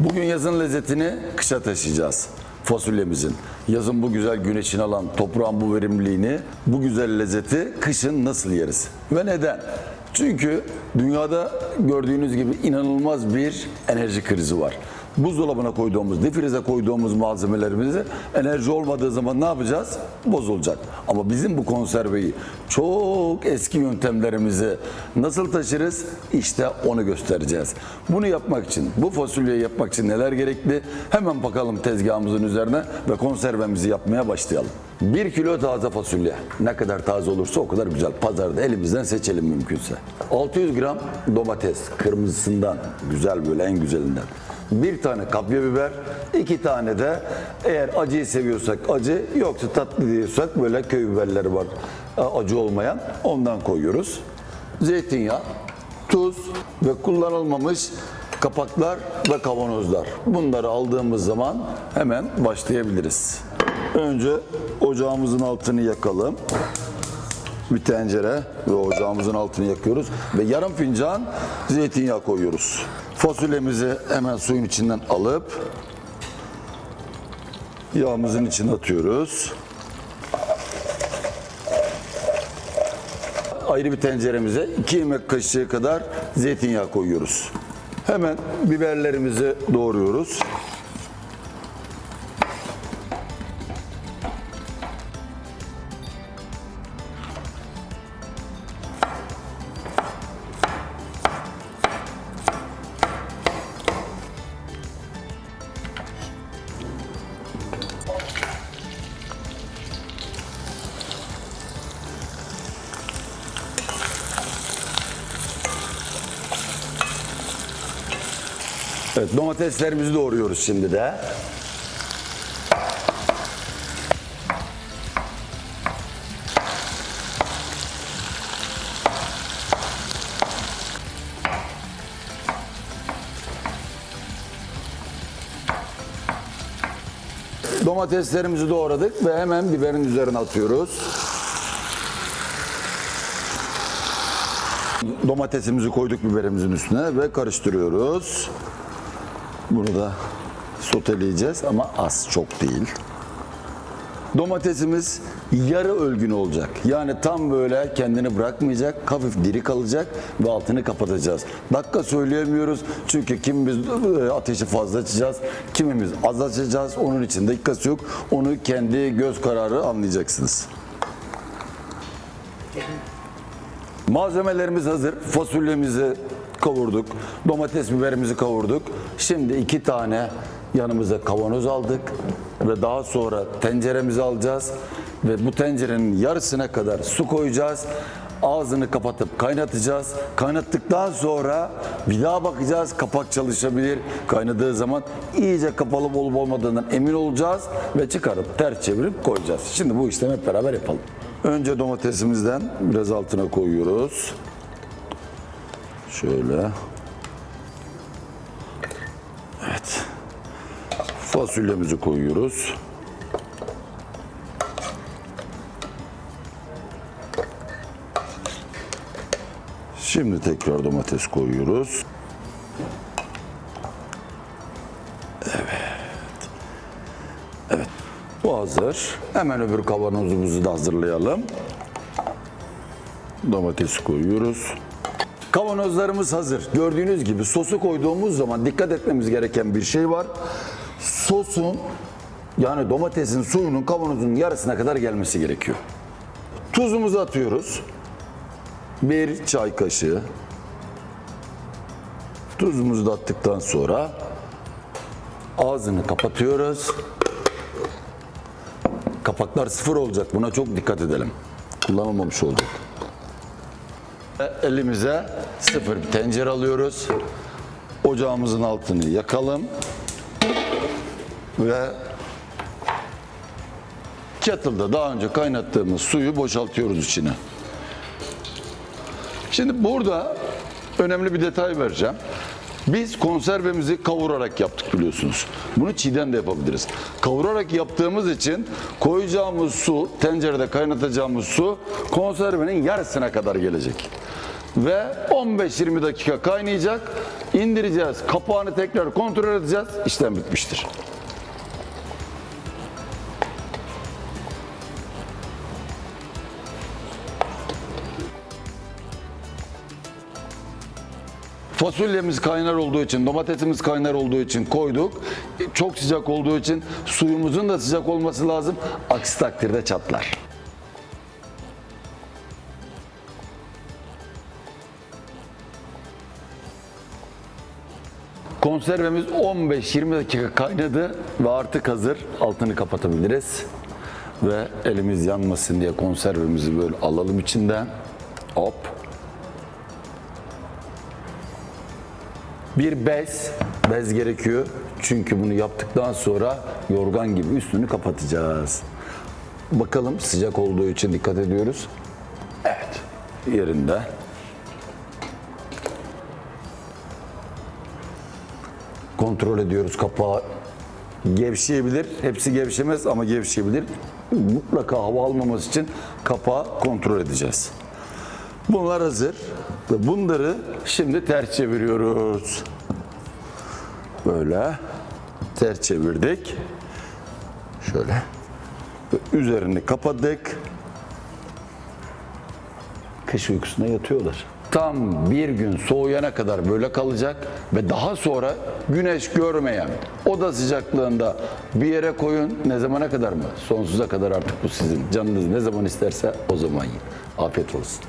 Bugün yazın lezzetini kışa taşıyacağız. Fasulyemizin. Yazın bu güzel güneşini alan toprağın bu verimliliğini, bu güzel lezzeti kışın nasıl yeriz? Ve neden? Çünkü dünyada gördüğünüz gibi inanılmaz bir enerji krizi var. Buzdolabına koyduğumuz, difrize koyduğumuz malzemelerimizi enerji olmadığı zaman ne yapacağız? Bozulacak. Ama bizim bu konserveyi çok eski yöntemlerimizi nasıl taşırız? İşte onu göstereceğiz. Bunu yapmak için, bu fasulyeyi yapmak için neler gerekli? Hemen bakalım tezgahımızın üzerine ve konservemizi yapmaya başlayalım. 1 kilo taze fasulye. Ne kadar taze olursa o kadar güzel. Pazarda elimizden seçelim mümkünse. 600 gram domates kırmızısından güzel böyle en güzelinden. Bir tane kapya biber, iki tane de eğer acıyı seviyorsak acı, yoksa tatlı diyorsak böyle köy biberleri var acı olmayan ondan koyuyoruz. Zeytinyağı, tuz ve kullanılmamış kapaklar ve kavanozlar. Bunları aldığımız zaman hemen başlayabiliriz. Önce ocağımızın altını yakalım. Bir tencere ve ocağımızın altını yakıyoruz ve yarım fincan zeytinyağı koyuyoruz. Fasulyemizi hemen suyun içinden alıp yağımızın içine atıyoruz. Ayrı bir tenceremize 2 yemek kaşığı kadar zeytinyağı koyuyoruz. Hemen biberlerimizi doğruyoruz. Evet, domateslerimizi doğruyoruz şimdi de. Domateslerimizi doğradık ve hemen biberin üzerine atıyoruz. Domatesimizi koyduk biberimizin üstüne ve karıştırıyoruz. Bunu da soteleyeceğiz ama az çok değil. Domatesimiz yarı ölgün olacak. Yani tam böyle kendini bırakmayacak, hafif diri kalacak ve altını kapatacağız. Dakika söyleyemiyoruz çünkü kimimiz e, ateşi fazla açacağız, kimimiz az açacağız. Onun için dakikası yok. Onu kendi göz kararı anlayacaksınız. Malzemelerimiz hazır. Fasulyemizi kavurduk. Domates biberimizi kavurduk. Şimdi iki tane yanımıza kavanoz aldık. Ve daha sonra tenceremizi alacağız. Ve bu tencerenin yarısına kadar su koyacağız. Ağzını kapatıp kaynatacağız. Kaynattıktan sonra bir daha bakacağız. Kapak çalışabilir. Kaynadığı zaman iyice kapalı olup olmadığından emin olacağız. Ve çıkarıp ters çevirip koyacağız. Şimdi bu işlemi hep beraber yapalım. Önce domatesimizden biraz altına koyuyoruz. Şöyle. Evet. Fasulyemizi koyuyoruz. Şimdi tekrar domates koyuyoruz. Evet. Evet. Bu hazır. Hemen öbür kavanozumuzu da hazırlayalım. Domatesi koyuyoruz. Kavanozlarımız hazır. Gördüğünüz gibi sosu koyduğumuz zaman dikkat etmemiz gereken bir şey var. Sosun yani domatesin suyunun kavanozun yarısına kadar gelmesi gerekiyor. Tuzumuzu atıyoruz. Bir çay kaşığı. Tuzumuzu da attıktan sonra ağzını kapatıyoruz. Kapaklar sıfır olacak. Buna çok dikkat edelim. Kullanılmamış olacak. Ve Elimize sıfır bir tencere alıyoruz. Ocağımızın altını yakalım. Ve kettle'da daha önce kaynattığımız suyu boşaltıyoruz içine. Şimdi burada önemli bir detay vereceğim. Biz konservemizi kavurarak yaptık biliyorsunuz. Bunu çiğden de yapabiliriz. Kavurarak yaptığımız için koyacağımız su, tencerede kaynatacağımız su konservenin yarısına kadar gelecek. ve 15-20 dakika kaynayacak. İndireceğiz. Kapağını tekrar kontrol edeceğiz. İşlem bitmiştir. Fasulyemiz kaynar olduğu için, domatesimiz kaynar olduğu için koyduk. Çok sıcak olduğu için suyumuzun da sıcak olması lazım. Aksi takdirde çatlar. Konservemiz 15-20 dakika kaynadı ve artık hazır. Altını kapatabiliriz. Ve elimiz yanmasın diye konservemizi böyle alalım içinden. Hop. Bir bez, bez gerekiyor. Çünkü bunu yaptıktan sonra yorgan gibi üstünü kapatacağız. Bakalım sıcak olduğu için dikkat ediyoruz. Evet, yerinde. Kontrol ediyoruz kapağı. Gevşeyebilir, hepsi gevşemez ama gevşeyebilir. Mutlaka hava almaması için kapağı kontrol edeceğiz. Bunlar hazır bunları şimdi ters çeviriyoruz. Böyle ters çevirdik. Şöyle. Üzerini kapadık. Kış uykusuna yatıyorlar. Tam bir gün soğuyana kadar böyle kalacak ve daha sonra güneş görmeyen oda sıcaklığında bir yere koyun. Ne zamana kadar mı? Sonsuza kadar artık bu sizin. Canınız ne zaman isterse o zaman yiyin. Afiyet olsun.